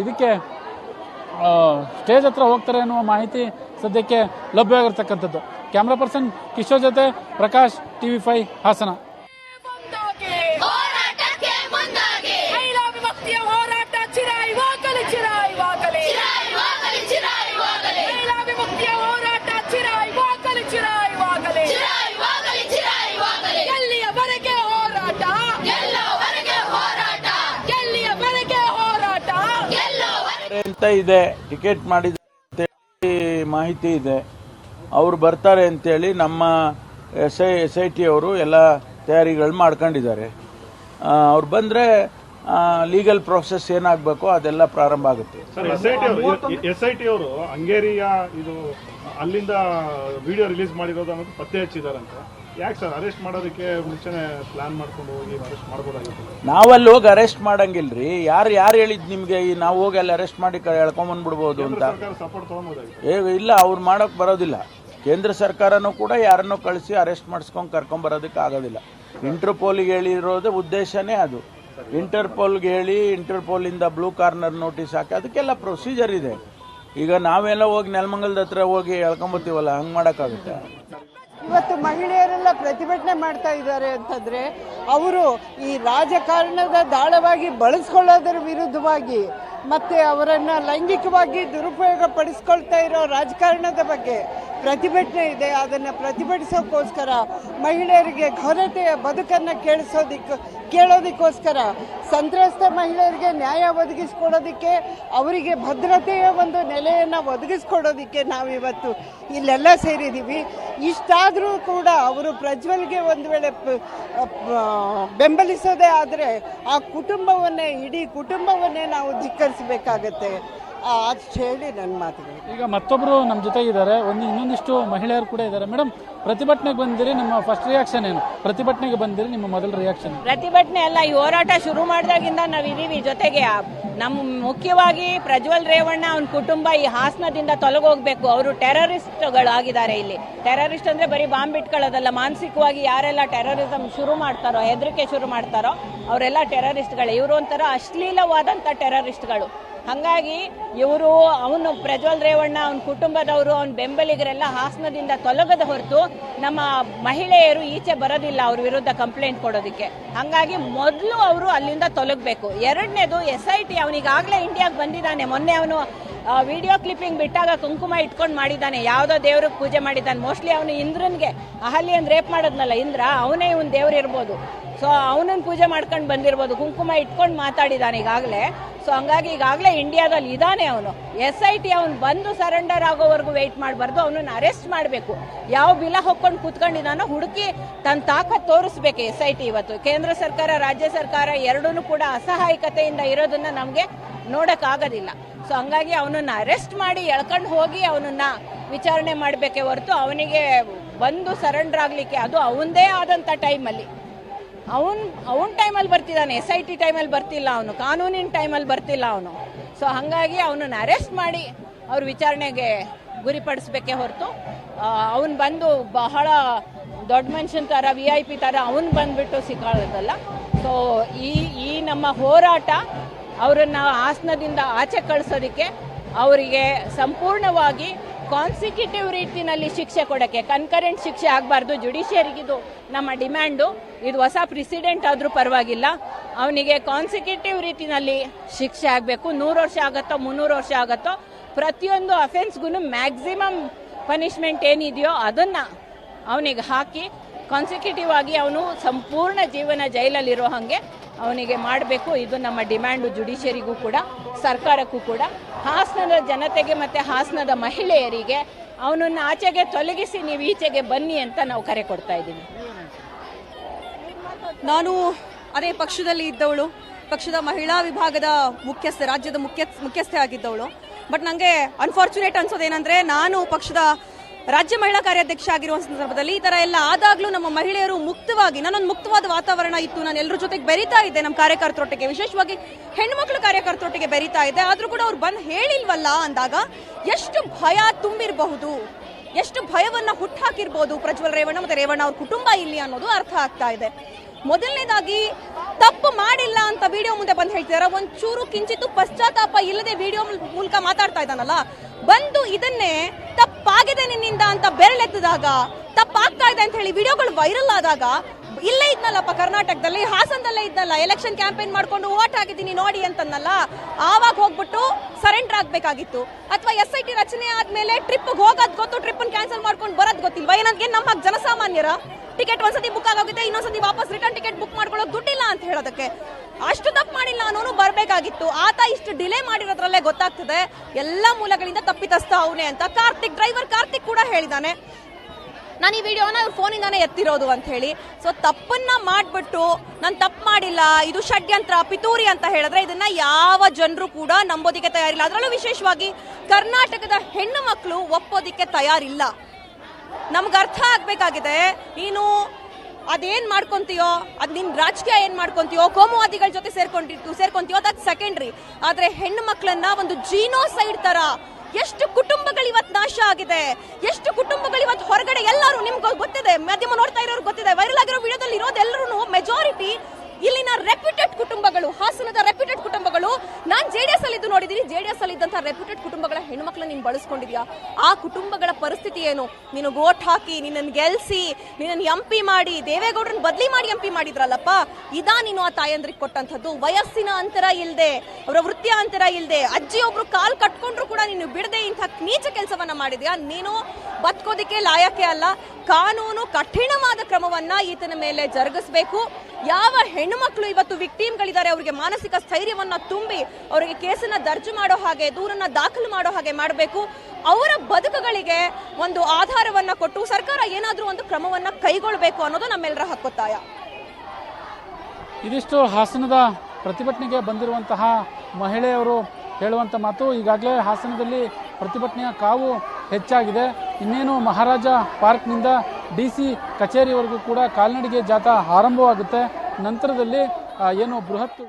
ಇದಕ್ಕೆ ಸ್ಟೇಜ್ ಹತ್ರ ಹೋಗ್ತಾರೆ ಅನ್ನುವ ಮಾಹಿತಿ ಸದ್ಯಕ್ಕೆ ಲಭ್ಯವಾಗಿರ್ತಕ್ಕಂಥದ್ದು. ಕ್ಯಾಮ್ರಾ ಪರ್ಸನ್ ಕಿಶೋರ್ ಜೊತೆ ಪ್ರಕಾಶ್, ಟಿವಿ ಫೈವ್ ಹಾಸನ.
ಅಂತ ಇದೆ, ಟಿಕೆಟ್ ಮಾಡಿದ ಮಾಹಿತಿ ಇದೆ. ಅವರು ಬರ್ತಾರೆ ಅಂತೇಳಿ ನಮ್ಮ S I S I T ಅವರು ಎಲ್ಲ ತಯಾರಿಗಳು ಮಾಡ್ಕೊಂಡಿದ್ದಾರೆ. ಅವ್ರು ಬಂದರೆ ಲೀಗಲ್ ಪ್ರೊಸೆಸ್ ಏನಾಗಬೇಕು ಅದೆಲ್ಲ ಪ್ರಾರಂಭ ಆಗುತ್ತೆ.
ಎಸ್ ಐ ಟಿ ಅವರು ಹಂಗೇರಿಯ ಇದು ಅಲ್ಲಿಂದ ವಿಡಿಯೋ ರಿಲೀಸ್ ಮಾಡಿರೋದು ಪತ್ತೆ ಹಚ್ಚಿದಾರಂತೆ. ಯಾಕೆ ಸರ್ ಅರೆಸ್ಟ್ ಮಾಡೋದಕ್ಕೆ ಮುಂಚೆನೆ ಪ್ಲಾನ್ ಮಾಡ್ಕೊಂಡು ಹೋಗಿ ಅರೆಸ್ಟ್ ಮಾಡ್ಬೋದಾಗಿತ್ತು?
ನಾವಲ್ಲಿ ಹೋಗಿ ಅರೆಸ್ಟ್ ಮಾಡಂಗಿಲ್ರಿ. ಯಾರು ಯಾರು ಹೇಳಿದ್ ನಿಮಗೆ ಈ ನಾವು ಹೋಗಿ ಅಲ್ಲಿ ಅರೆಸ್ಟ್ ಮಾಡಿ ಎಳ್ಕೊಂಬಂದ್ಬಿಡ್ಬೋದು ಅಂತ?
ಸಪೋರ್ಟ್
ಏ ಇಲ್ಲ ಅವ್ರು ಮಾಡೋಕೆ ಬರೋದಿಲ್ಲ. ಕೇಂದ್ರ ಸರ್ಕಾರನೂ ಕೂಡ ಯಾರನ್ನೋ ಕಳಿಸಿ ಅರೆಸ್ಟ್ ಮಾಡಿಸ್ಕೊಂಡು ಕರ್ಕೊಂಬರೋದಕ್ಕೆ ಆಗೋದಿಲ್ಲ. ಇಂಟರ್ಪೋಲಿಗೆ ಹೇಳಿರೋದು ಉದ್ದೇಶನೇ ಅದು. ಇಂಟರ್ಪೋಲ್ಗೆ ಹೇಳಿ ಇಂಟರ್ಪೋಲಿಂದ ಬ್ಲೂ ಕಾರ್ನರ್ ನೋಟಿಸ್ ಹಾಕಿ ಅದಕ್ಕೆಲ್ಲ ಪ್ರೊಸೀಜರ್ ಇದೆ. ಈಗ ನಾವೆಲ್ಲ ಹೋಗಿ ನೆಲಮಂಗಲದ ಹತ್ರ ಹೋಗಿ ಹೇಳ್ಕೊಂಬತ್ತೀವಲ್ಲ ಹಂಗೆ ಮಾಡೋಕ್ಕಾಗುತ್ತೆ?
ಇವತ್ತು ಮಹಿಳೆಯರೆಲ್ಲ ಪ್ರತಿಭಟನೆ ಮಾಡ್ತಾ ಇದ್ದಾರೆ ಅಂತಂದ್ರೆ ಅವರು ಈ ರಾಜಕಾರಣದ ದಾಳವಾಗಿ ಬಳಸ್ಕೊಳ್ಳೋದ್ರ ವಿರುದ್ಧವಾಗಿ ಮತ್ತೆ ಅವರನ್ನ ಲೈಂಗಿಕವಾಗಿ ದುರುಪಯೋಗ ಪಡಿಸ್ಕೊಳ್ತಾ ಇರೋ ರಾಜಕಾರಣದ ಬಗ್ಗೆ ಪ್ರತಿಭಟನೆ ಇದೆ. ಅದನ್ನ ಪ್ರತಿಭಟಿಸೋಕ್ಕೋಸ್ಕರ ಮಹಿಳೆಯರಿಗೆ ಘನತೆಯ ಬದುಕನ್ನ ಕೇಳಿಸೋದಿಕ್ಕೆ ಕೇಳೋದಕ್ಕೋಸ್ಕರ ಸಂತ್ರಸ್ತ ಮಹಿಳೆಯರಿಗೆ ನ್ಯಾಯ ಒದಗಿಸ್ಕೊಡೋದಕ್ಕೆ, ಅವರಿಗೆ ಭದ್ರತೆಯ ಒಂದು ನೆಲೆಯನ್ನು ಒದಗಿಸ್ಕೊಡೋದಕ್ಕೆ ನಾವಿವತ್ತು ಇಲ್ಲೆಲ್ಲ ಸೇರಿದ್ದೀವಿ ಇಷ್ಟಾದರೂ ಕೂಡ ಅವರು ಪ್ರಜ್ವಲ್ಗೆ ಒಂದು ವೇಳೆ ಬೆಂಬಲಿಸೋದೇ ಆದರೆ ಆ ಕುಟುಂಬವನ್ನೇ, ಇಡೀ ಕುಟುಂಬವನ್ನೇ ನಾವು ಧಿಕ್ಕರಿಸಬೇಕಾಗತ್ತೆ ಅಷ್ಟು ಹೇಳಿ ನನ್ನ ಮಾತುಗಳು
ಈಗ ಮತ್ತೊಬ್ರು ನಮ್ಮ ಜೊತೆ ಇದ್ದಾರೆ ಒಂದು ಇನ್ನೊಂದಿಷ್ಟು ಮಹಿಳೆಯರು ಕೂಡ ಇದ್ದಾರೆ. ಮೇಡಮ್ ಪ್ರತಿಭಟನೆಗೆ ಬಂದಿರಿ ನಿಮ್ಮ ಫಸ್ಟ್ ರಿಯಾಕ್ಷನ್ ಏನು? ಪ್ರತಿಭಟನೆಗೆ ಬಂದಿರಿ ನಿಮ್ಮ ಮೊದಲ ರಿಯಾಕ್ಷನ್
ಪ್ರತಿಭಟನೆ ಅಲ್ಲ ಈ ಹೋರಾಟ ಶುರು ಮಾಡಿದಾಗಿಂದ ನಾವಿದೀವಿ ಜೊತೆಗೆ. ನಮ್ಮ ಮುಖ್ಯವಾಗಿ ಪ್ರಜ್ವಲ್ ರೇವಣ್ಣ ಅವನ ಕುಟುಂಬ ಈ ಹಾಸನದಿಂದ ತೊಲಗೋಗ್ಬೇಕು. ಅವರು ಟೆರರಿಸ್ಟ್ಗಳು ಆಗಿದ್ದಾರೆ ಇಲ್ಲಿ. ಟೆರರಿಸ್ಟ್ ಅಂದ್ರೆ ಬರೀ ಬಾಂಬ್ ಇಟ್ಕೊಳ್ಳೋದಲ್ಲ. ಮಾನಸಿಕವಾಗಿ ಯಾರೆಲ್ಲ ಟೆರರಿಸಂ ಶುರು ಮಾಡ್ತಾರೋ ಹೆದರಿಕೆ ಶುರು ಮಾಡ್ತಾರೋ ಅವರೆಲ್ಲ ಟೆರರಿಸ್ಟ್ಗಳು. ಇವರು ಒಂಥರ ಅಶ್ಲೀಲವಾದಂಥ ಟೆರರಿಸ್ಟ್ಗಳು. ಹಂಗಾಗಿ ಇವರು ಅವನು ಪ್ರಜ್ವಲ್ ರೇವಣ್ಣ, ಅವನ ಕುಟುಂಬದವರು, ಅವನ ಬೆಂಬಲಿಗರೆಲ್ಲ ಹಾಸನದಿಂದ ತೊಲಗದ ಹೊರತು ನಮ್ಮ ಮಹಿಳೆಯರು ಈಚೆ ಬರೋದಿಲ್ಲ ಅವ್ರ ವಿರುದ್ಧ ಕಂಪ್ಲೇಂಟ್ ಕೊಡೋದಕ್ಕೆ. ಹಂಗಾಗಿ ಮೊದಲು ಅವರು ಅಲ್ಲಿಂದ ತೊಲಗಬೇಕು. ಎರಡನೇದು ಎಸ್ ಐ ಟಿ ಅವನಿಗಾಗಲೇ ಇಂಡಿಯಾಗೆ ಬಂದಿದ್ದಾನೆ. ಮೊನ್ನೆ ಅವನು ವಿಡಿಯೋ ಕ್ಲಿಪ್ಪಿಂಗ್ ಬಿಟ್ಟಾಗ ಕುಂಕುಮ ಇಟ್ಕೊಂಡು ಮಾಡಿದ್ದಾನೆ. ಯಾವುದೋ ದೇವ್ರಿಗೆ ಪೂಜೆ ಮಾಡಿದ್ದಾನೆ. ಮೋಸ್ಟ್ಲಿ ಅವನು ಇಂದ್ರನ್ಗೆ ಅಹಲ್ಯನ್ ರೇಪ್ ಮಾಡೋದ್ನಲ್ಲ, ಇಂದ್ರ, ಅವನೇ ಇವ್ನು ದೇವ್ರು ಇರ್ಬೋದು. ಸೊ ಅವನನ್ನು ಪೂಜೆ ಮಾಡ್ಕೊಂಡು ಬಂದಿರ್ಬೋದು. ಕುಂಕುಮ ಇಟ್ಕೊಂಡು ಮಾತಾಡಿದ್ದಾನೆ ಈಗಾಗಲೇ. ಸೊ ಹಂಗಾಗಿ ಈಗಾಗಲೇ ಇಂಡಿಯಾದಲ್ಲಿ ಇದ್ದಾನೆ ಅವನು. ಎಸ್ ಐ ಟಿ ಅವನು ಬಂದು ಸರೆಂಡರ್ ಆಗೋವರೆಗೂ ವೆಯ್ಟ್ ಮಾಡಬಾರ್ದು. ಅವನನ್ನು ಅರೆಸ್ಟ್ ಮಾಡಬೇಕು. ಯಾವ ಬಿಲ ಹೊಕ್ಕೊಂಡು ಕೂತ್ಕೊಂಡಿದ್ದಾನೋ ಹುಡುಕಿ ತನ್ನ ತಾಕತ್ ತೋರಿಸ್ಬೇಕು ಎಸ್ ಐ ಟಿ ಇವತ್ತು. ಕೇಂದ್ರ ಸರ್ಕಾರ, ರಾಜ್ಯ ಸರ್ಕಾರ ಎರಡೂ ಕೂಡ ಅಸಹಾಯಕತೆಯಿಂದ ಇರೋದನ್ನ ನಮಗೆ ನೋಡೋಕ್ಕಾಗೋದಿಲ್ಲ. ಸೊ ಹಂಗಾಗಿ ಅವನನ್ನ ಅರೆಸ್ಟ್ ಮಾಡಿ ಎಳ್ಕೊಂಡು ಹೋಗಿ ಅವನನ್ನ ವಿಚಾರಣೆ ಮಾಡಬೇಕೇ ಹೊರತು ಅವನಿಗೆ ಬಂದು ಸರೆಂಡರ್ ಆಗಲಿಕ್ಕೆ ಅದು ಅವನದೇ ಆದಂಥ ಟೈಮಲ್ಲಿ ಅವನ್, ಅವನ ಟೈಮಲ್ಲಿ ಬರ್ತಿದ್ದಾನೆ ಎಸ್ ಐ ಟಿ ಟೈಮಲ್ಲಿ ಬರ್ತಿಲ್ಲ ಅವನು, ಕಾನೂನಿನ ಟೈಮಲ್ಲಿ ಬರ್ತಿಲ್ಲ ಅವನು. ಸೊ ಹಾಗಾಗಿ ಅವನನ್ನ ಅರೆಸ್ಟ್ ಮಾಡಿ ಅವ್ರ ವಿಚಾರಣೆಗೆ ಗುರಿಪಡಿಸ್ಬೇಕೇ ಹೊರತು ಅವನು ಬಂದು ಬಹಳ ದೊಡ್ಡ ಮನುಷ್ಯನ ಥರ ವಿ ಐ ಪಿ ಥರ ಅವನು ಬಂದುಬಿಟ್ಟು ಸಿಕ್ಕಾಳೋದಲ್ಲ ಸೊ ಈ ಈ ನಮ್ಮ ಹೋರಾಟ ಅವರನ್ನ ಹಾಸನದಿಂದ ಆಚೆ ಕಳಿಸೋದಕ್ಕೆ ಅವರಿಗೆ ಸಂಪೂರ್ಣವಾಗಿ ಕಾನ್ಸಿಕ್ಯೂಟಿವ್ ರೀತಿನಲ್ಲಿ ಶಿಕ್ಷೆ ಕೊಡೋಕ್ಕೆ ಕನ್ಕರೆಂಟ್ ಶಿಕ್ಷೆ ಆಗಬಾರ್ದು ಜುಡಿಷಿಯರಿಗಿದು ನಮ್ಮ ಡಿಮ್ಯಾಂಡು. ಇದು ಹೊಸ ಪ್ರೆಸಿಡೆಂಟ್ ಆದರೂ ಪರವಾಗಿಲ್ಲ. ಅವನಿಗೆ ಕಾನ್ಸಿಕ್ಯೂಟಿವ್ ರೀತಿನಲ್ಲಿ ಶಿಕ್ಷೆ ಆಗಬೇಕು. ನೂರು ವರ್ಷ ಆಗತ್ತೋ, ಮುನ್ನೂರು ವರ್ಷ ಆಗತ್ತೋ, ಪ್ರತಿಯೊಂದು ಅಫೆನ್ಸ್ಗೂ ಮ್ಯಾಕ್ಸಿಮಮ್ ಪನಿಷ್ಮೆಂಟ್ ಏನಿದೆಯೋ ಅದನ್ನು ಅವನಿಗೆ ಹಾಕಿ ಕಾನ್ಸಿಕ್ಯೂಟಿವ್ ಆಗಿ ಅವನು ಸಂಪೂರ್ಣ ಜೀವನ ಜೈಲಲ್ಲಿರೋ ಹಾಗೆ ಅವನಿಗೆ ಮಾಡಬೇಕು. ಇದು ನಮ್ಮ ಡಿಮ್ಯಾಂಡು ಜುಡಿಷಿಯರಿಗೂ ಕೂಡ, ಸರ್ಕಾರಕ್ಕೂ ಕೂಡ. ಹಾಸನದ ಜನತೆಗೆ ಮತ್ತು ಹಾಸನದ ಮಹಿಳೆಯರಿಗೆ ಅವನನ್ನು ಆಚೆಗೆ ತೊಲಗಿಸಿ ನೀವು ಈಚೆಗೆ ಬನ್ನಿ ಅಂತ ನಾವು ಕರೆ ಕೊಡ್ತಾ ಇದ್ದೀವಿ.
ನಾನು ಅದೇ ಪಕ್ಷದಲ್ಲಿ ಇದ್ದವಳು. ಪಕ್ಷದ ಮಹಿಳಾ ವಿಭಾಗದ ಮುಖ್ಯಸ್ಥೆ, ರಾಜ್ಯದ ಮುಖ್ಯ ಮುಖ್ಯಸ್ಥೆ ಆಗಿದ್ದವಳು. ಬಟ್ ನನಗೆ ಅನ್ಫಾರ್ಚುನೇಟ್ ಅನ್ಸೋದೇನೆಂದರೆ, ನಾನು ಪಕ್ಷದ ರಾಜ್ಯ ಮಹಿಳಾ ಕಾರ್ಯಾಧ್ಯಕ್ಷ ಆಗಿರುವ ಸಂದರ್ಭದಲ್ಲಿ ಈ ತರ ಎಲ್ಲ ಆದಾಗ್ಲೂ ನಮ್ಮ ಮಹಿಳೆಯರು ಮುಕ್ತವಾಗಿ ನಾನೊಂದು ಮುಕ್ತವಾದ ವಾತಾವರಣ ಇತ್ತು, ನಾನು ಎಲ್ಲರ ಜೊತೆಗೆ ಬೆರೀತಾ ಇದ್ದೆ, ನಮ್ಮ ಕಾರ್ಯಕರ್ತರೊಟ್ಟಿಗೆ ವಿಶೇಷವಾಗಿ ಹೆಣ್ಮಕ್ಳು ಕಾರ್ಯಕರ್ತರೊಟ್ಟಿಗೆ ಬೆರೀತಾ ಇದ್ದೆ. ಆದರೂ ಕೂಡ ಅವ್ರು ಬಂದು ಹೇಳಿಲ್ವಲ್ಲ ಅಂದಾಗ, ಎಷ್ಟು ಭಯ ತುಂಬಿರಬಹುದು, ಎಷ್ಟು ಭಯವನ್ನ ಹುಟ್ಟಾಕಿರ್ಬೋದು ಪ್ರಜ್ವಲ್ ರೇವಣ್ಣ ಮತ್ತೆ ರೇವಣ್ಣ ಅವ್ರ ಕುಟುಂಬ ಇಲ್ಲಿ ಅನ್ನೋದು ಅರ್ಥ ಆಗ್ತಾ ಇದೆ. ಮೊದಲನೇದಾಗಿ, ತಪ್ಪು ಮಾಡಿಲ್ಲ ಅಂತ ವಿಡಿಯೋ ಮುಂದೆ ಬಂದು ಹೇಳ್ತಿದಾರ. ಒಂಚೂರು ಕಿಂಚಿತ್ತು ಪಶ್ಚಾತ್ತಾಪ ಇಲ್ಲದೆ ವಿಡಿಯೋ ಮೂಲಕ ಮಾತಾಡ್ತಾ ಇದ್ದಾನಲ್ಲ, ಬಂದು ಇದನ್ನೇ ತಪ್ಪಾಗಿದೆ ನಿನ್ನಿಂದ ಅಂತ ಬೆರಳೆತ್ತಿದಾಗ ತಪ್ಪಾಗ್ತಾ ಇದೆ ಅಂತ ಹೇಳಿ ವಿಡಿಯೋಗಳು ವೈರಲ್ ಆದಾಗ ಇಲ್ಲೇ ಇದ್ನಲ್ಲಪ್ಪ ಕರ್ನಾಟಕದಲ್ಲಿ, ಹಾಸನದಲ್ಲೇ ಇದ್ನಲ್ಲ ಎಲೆಕ್ಷನ್ ಕ್ಯಾಂಪೇನ್ ಮಾಡ್ಕೊಂಡು ಓಟ್ ಹಾಕಿದ್ದೀನಿ ನೋಡಿ ಅಂತನ್ನಲ್ಲ ಆವಾಗ ಹೋಗ್ಬಿಟ್ಟು ಸರೆಂಡರ್ ಆಗಬೇಕಾಗಿತ್ತು. ಅಥವಾ ಎಸ್ ಐ ಟಿ ರಚನೆ ಆದಮೇಲೆ ಟ್ರಿಪ್ ಹೋಗೋದು ಗೊತ್ತು ಟ್ರಿಪ್ ಕ್ಯಾನ್ಸಲ್ ಮಾಡ್ಕೊಂಡು ಬರೋದು ಗೊತ್ತಿಲ್ವಾ? ಏನಂದ್ರೆ ನಮ್ಮ ಜನಸಾಮಾನ್ಯರ? ಟಿಕೆಟ್ ಒಂದ್ಸತಿ ಬುಕ್ ಆಗೋಗಿದೆ ಇನ್ನೊಂದ್ಸತಿ ವಾಪಸ್ ರಿಟರ್ನ್ ಟಿಕೆಟ್ ಬುಕ್ ಮಾಡ್ಕೊಳ್ಳೋಕೆ ದುಡ್ಡಿಲ್ಲ ಅಂತ ಹೇಳೋದಕ್ಕೆ. ಅಷ್ಟು ತಪ್ಪು ಮಾಡಿಲ್ಲ ಅನ್ನೋನು ಬರಬೇಕಾಗಿತ್ತು. ಆತ ಇಷ್ಟು ಡಿಲೇ ಮಾಡಿರೋದ್ರಲ್ಲೇ ಗೊತ್ತಾಗ್ತದೆ. ಎಲ್ಲ ಮೂಲಗಳಿಂದ ತಪ್ಪಿತಸ್ಥ ಅವನೇ ಅಂತ. ಕಾರ್ತಿಕ್ ಡ್ರೈವರ್ ಕಾರ್ತಿಕ್ ಕೂಡ ಹೇಳಿದಾನೆ. ನಾನು ಈ ವಿಡಿಯೋನ ಇವ್ರ ಫೋನಿಂದಾನೇ ಎತ್ತಿರೋದು ಅಂತ ಹೇಳಿ ಸೊ ತಪ್ಪನ್ನ ಮಾಡಿಬಿಟ್ಟು ನಾನು ತಪ್ಪು ಮಾಡಿಲ್ಲ, ಇದು ಷಡ್ಯಂತ್ರ, ಪಿತೂರಿ ಅಂತ ಹೇಳಿದ್ರೆ ಇದನ್ನ ಯಾವ ಜನರು ಕೂಡ ನಂಬೋದಿಕ್ಕೆ ತಯಾರಿಲ್ಲ. ಅದರಲ್ಲೂ ವಿಶೇಷವಾಗಿ ಕರ್ನಾಟಕದ ಹೆಣ್ಣು ಮಕ್ಕಳು ಒಪ್ಪೋದಿಕ್ಕೆ ತಯಾರಿಲ್ಲ. ನಮ್ಗೆ ಅರ್ಥ ಆಗ್ಬೇಕಾಗಿದೆ, ನೀನು ಅದೇನ್ ಮಾಡ್ಕೊಂತೀಯೋ, ಅದ್ ನಿನ್ ರಾಜಕೀಯ ಏನ್ ಮಾಡ್ಕೊಂತೀಯೋ, ಕೋಮುವಾದಿಗಳ ಜೊತೆ ಸೇರ್ಕೊಂಡಿತ್ತು ಸೇರ್ಕೊಂತೀಯೋ ಅದ್ ಸೆಕೆಂಡ್ರಿ ಆದ್ರೆ ಹೆಣ್ಣು ಮಕ್ಕಳನ್ನ ಒಂದು ಜೀನೋಸೈಡ್ ತರ ಎಷ್ಟು ಕುಟುಂಬಗಳು ಇವತ್ತು ನಾಶ ಆಗಿದೆ? ಎಷ್ಟು ಕುಟುಂಬಗಳು ಇವತ್ತು ಹೊರಗಡೆ ಎಲ್ಲರೂ ನಿಮ್ಗೆ ಗೊತ್ತಿದೆ? ಮಾಧ್ಯಮ ನೋಡ್ತಾ ಇರೋರು ಗೊತ್ತಿದೆ. ವೈರಲ್ ಆಗಿರೋ ವಿಡಿಯೋದಲ್ಲಿ ಇರೋದೆಲ್ಲರೂ ಮೆಜಾರಿಟಿ ಇಲ್ಲಿನ ರೆಪ್ಯೂಟೆಡ್ ಕುಟುಂಬಗಳು, ಹಾಸನದ ರೆಪ್ಯೂಟೆಡ್ ಕುಟುಂಬಗಳು, ನಾನು ಜೆ ಡಿ ಜೆಡಿಎಸ್ ಅಲ್ಲಿ ಇದ್ದು ಡಿ ಎಸ್ ಅಲ್ಲಿ ಇದ್ದಂತ ರೆಪ್ಯೂಟೆಡ್ ಕುಟುಂಬಗಳ ಹೆಣ್ಮಕ್ಳನ್ನ ನೀನು ಬಳಸ್ಕೊಂಡಿದ್ಯಾ? ಆ ಕುಟುಂಬಗಳ ಪರಿಸ್ಥಿತಿ ಏನು? ನೀನು ಓಟ್ ಹಾಕಿ ನಿನ್ನನ್ನು ಗೆಲ್ಸಿ ನಿನ್ನನ್ನು ಎಂಪಿ ಮಾಡಿ, ದೇವೇಗೌಡರನ್ನ ಬದಲಿ ಮಾಡಿ ಎಂಪಿ ಮಾಡಿದ್ರಲ್ಲಪ್ಪ? ಇದಾ ನೀನು ಆ ತಾಯಂದ್ರಿಗೆ ಕೊಟ್ಟಂಥದ್ದು. ವಯಸ್ಸಿನ ಅಂತರ ಇಲ್ಲದೆ ಅವರ ವೃತ್ತಿಯ ಅಂತರ ಇಲ್ಲದೆ ಅಜ್ಜಿ ಒಬ್ರು ಕಾಲ್ ಕಟ್ಕೊಂಡ್ರು ಕೂಡ ನೀನು ಬಿಡದೆ ಇಂಥ ನೀಚ ಕೆಲಸವನ್ನ ಮಾಡಿದ್ಯಾ? ನೀನು ಬದುಕೋದಿಕ್ಕೆ ಲಾಯಕ್ಕೆ ಅಲ್ಲ. ಕಾನೂನು ಕಠಿಣವಾದ ಕ್ರಮವನ್ನ ಈತನ ಮೇಲೆ ಜರುಗಿಸಬೇಕು. ಯಾವ ಹೆಣ್ಣುಮಕ್ಳು ಇವತ್ತು ವಿಕ್ಟೀಮ್ಗಳಿದ್ದಾರೆ. ಅವರಿಗೆ ಮಾನಸಿಕ ಸ್ಥೈರ್ಯವನ್ನ ತುಂಬಿ ಅವರಿಗೆ ಕೇಸನ್ನ ದರ್ಜು ಮಾಡೋ ಹಾಗೆ, ದೂರನ್ನ ದಾಖಲು ಮಾಡೋ ಹಾಗೆ ಮಾಡಬೇಕು. ಅವರ ಬದುಕುಗಳಿಗೆ ಒಂದು ಆಧಾರವನ್ನ ಕೊಟ್ಟು ಸರ್ಕಾರ ಏನಾದರೂ ಒಂದು ಕ್ರಮವನ್ನ ಕೈಗೊಳ್ಳಬೇಕು ಅನ್ನೋದು ನಮ್ಮೆಲ್ಲರ ಹಕ್ಕೊತ್ತಾಯ
ಇದಿಷ್ಟು ಹಾಸನದ ಪ್ರತಿಭಟನೆಗೆ ಬಂದಿರುವಂತಹ ಮಹಿಳೆಯವರು ಹೇಳುವಂಥ ಮಾತು ಈಗಾಗಲೇ ಹಾಸನದಲ್ಲಿ ಪ್ರತಿಭಟನೆಯ ಕಾವು ಹೆಚ್ಚಾಗಿದೆ. ಇನ್ನೇನು ಮಹಾರಾಜ ಪಾರ್ಕ್ನಿಂದ ಡಿ ಸಿ ಕಚೇರಿವರೆಗೂ ಕೂಡ ಕಾಲ್ನಡಿಗೆ ಜಾಥಾ ಆರಂಭವಾಗುತ್ತೆ. ನಂತರದಲ್ಲಿ ಏನು ಬೃಹತ್